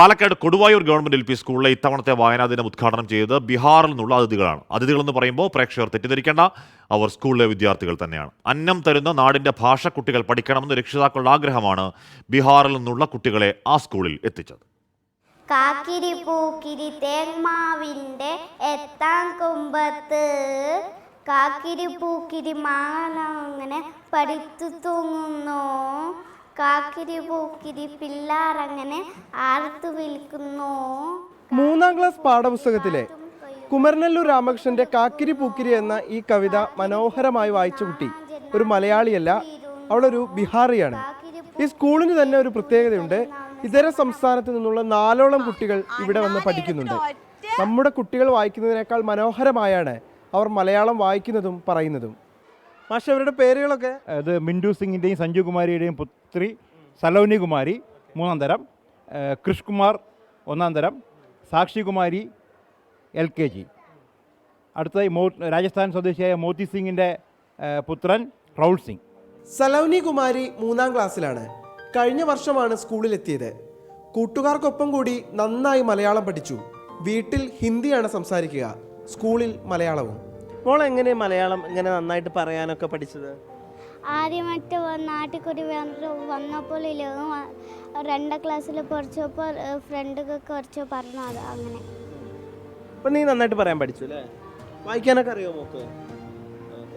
Palakkad Koduvayur government L P സ്കൂളിലെ ഇത്തവണത്തെ വായനാ ദിനം ഉദ്ഘാടനം ചെയ്തത് ബീഹാറിൽ നിന്നുള്ള അതിഥികളാണ്. അതിഥികളെന്ന് പറയുമ്പോൾ പ്രേക്ഷകർ തെറ്റിദ്ധരിക്കേണ്ട അവർ സ്കൂളിലെ വിദ്യാർത്ഥികൾ തന്നെയാണ്. അന്നം തരുന്ന നാടിന്റെ ഭാഷ കുട്ടികൾ പഠിക്കണമെന്ന് രക്ഷിതാക്കളുടെ ആഗ്രഹമാണ് ബീഹാറിൽ നിന്നുള്ള കുട്ടികളെ ആ സ്കൂളിൽ എത്തിച്ചത്. കാക്കിരി പൂക്കിരി തേന്മാവിന്റെ എത്താം കുമ്പത്ത്. കാക്കിരി പൂക്കിരി മാങ്ങ പഠിത്തു തൂങ്ങുന്നു. കാക്കിരി പൂക്കിരി ആർത്തു വിൽക്കുന്നു. മൂന്നാം ക്ലാസ് പാഠപുസ്തകത്തിലെ കുമരനെല്ലൂർ രാമകൃഷ്ണന്റെ കാക്കിരി പൂക്കിരി എന്ന ഈ കവിത മനോഹരമായി വായിച്ച കുട്ടി. ഒരു മലയാളിയല്ല അവളൊരു ബിഹാറിയാണ്. ഈ സ്കൂളിന് തന്നെ ഒരു പ്രത്യേകതയുണ്ട്. ഇതര സംസ്ഥാനത്ത് നിന്നുള്ള നാലോളം കുട്ടികൾ ഇവിടെ വന്ന് പഠിക്കുന്നുണ്ട്. നമ്മുടെ കുട്ടികൾ വായിക്കുന്നതിനേക്കാൾ മനോഹരമായാണ് അവർ മലയാളം വായിക്കുന്നതും പറയുന്നതും. പക്ഷെ അവരുടെ പേരുകളൊക്കെ? അത് മിൻഡു സിംഗിന്റെയും സഞ്ജു കുമാരിയുടെയും പുത്രി സലോനി കുമാരി മൂന്നാം തരം കൃഷ് കുമാർ ഒന്നാം തരം സാക്ഷി കുമാരി എൽ കെ ജി. അടുത്തതായി മോ രാജസ്ഥാൻ സ്വദേശിയായ മോത്തി സിംഗിന്റെ പുത്രൻ റൗൾ സിംഗ്. സലൗനി കുമാരി മൂന്നാം ക്ലാസ്സിലാണ്. കഴിഞ്ഞ വർഷമാണ് സ്കൂളിലെത്തിയത്. കൂട്ടുകാർക്കൊപ്പം കൂടി നന്നായി മലയാളം പഠിച്ചു. വീട്ടിൽ ഹിന്ദിയാണ് സംസാരിക്കുക. സ്കൂളിൽ മലയാളവും. മോൾ എങ്ങനെ മലയാളം ഇങ്ങനെ നന്നായിട്ട് പറയാനൊക്കെ പഠിച്ചത്? ആദ്യമായിട്ട് വ- നാട്ടിൽ കൂടി വന്ന- വന്നപ്പോൾ ഇല്ല രണ്ടാം ക്ലാസ്സിൽ പഠിച്ചപ്പോൾ ഫ്രണ്ടൊക്കെ കുറച്ച് പറഞ്ഞു അത് അങ്ങനെ. അപ്പൊ നീ നന്നായിട്ട് പറയാൻ പഠിച്ചു അല്ലേ? വായിക്കാനൊക്കെ അറിയോ മോക്ക്?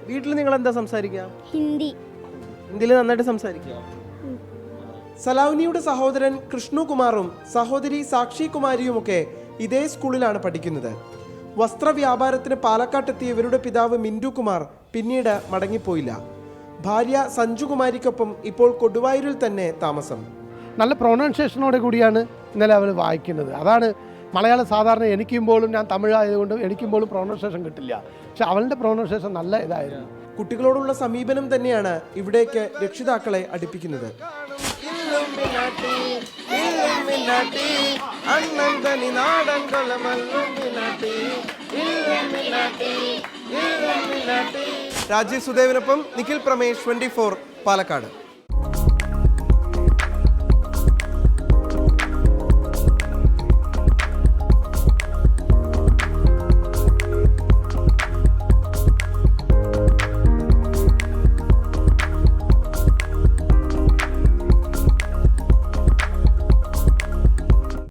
വീട്ടിൽ നിങ്ങൾ എന്താ സംസാരിക്കുക ഹിന്ദി. ഹിന്ദിയിൽ നന്നായിട്ട് സംസാരിക്കുക സലൗനിയുടെ സഹോദരൻ കൃഷ്ണകുമാറും സഹോദരി സാക്ഷി കുമാരിയുമൊക്കെ ഇതേ സ്കൂളിലാണ് പഠിക്കുന്നത്. വസ്ത്രവ്യാപാരത്തിന് പാലക്കാട്ടെത്തിയ ഇവരുടെ പിതാവ് മിന്റു കുമാർ പിന്നീട് മടങ്ങിപ്പോയില്ല. ഭാര്യ സഞ്ജുകുമാരിക്കൊപ്പം ഇപ്പോൾ കൊടുവായൂരിൽ തന്നെ താമസം. നല്ല പ്രൊണൗൺസിയേഷനോട് കൂടിയാണ് ഇന്നലെ അവർ വായിക്കുന്നത്. അതാണ് മലയാളം സാധാരണ എനിക്കുമ്പോഴും ഞാൻ തമിഴ് ആയതുകൊണ്ട് എനിക്കുമ്പോഴും പ്രൊണൗൺസിയേഷൻ കിട്ടില്ല. പക്ഷെ അവളുടെ പ്രൊണൗൺസിയേഷൻ നല്ല ഇതായിരുന്നു. കുട്ടികളോടുള്ള സമീപനം തന്നെയാണ് ഇവിടേക്ക് രക്ഷിതാക്കളെ അടുപ്പിക്കുന്നത്. രാജീവ് സുദേവിനൊപ്പം നിഖിൽ പ്രമേഷ് ട്വന്റി ഫോർ പാലക്കാട്.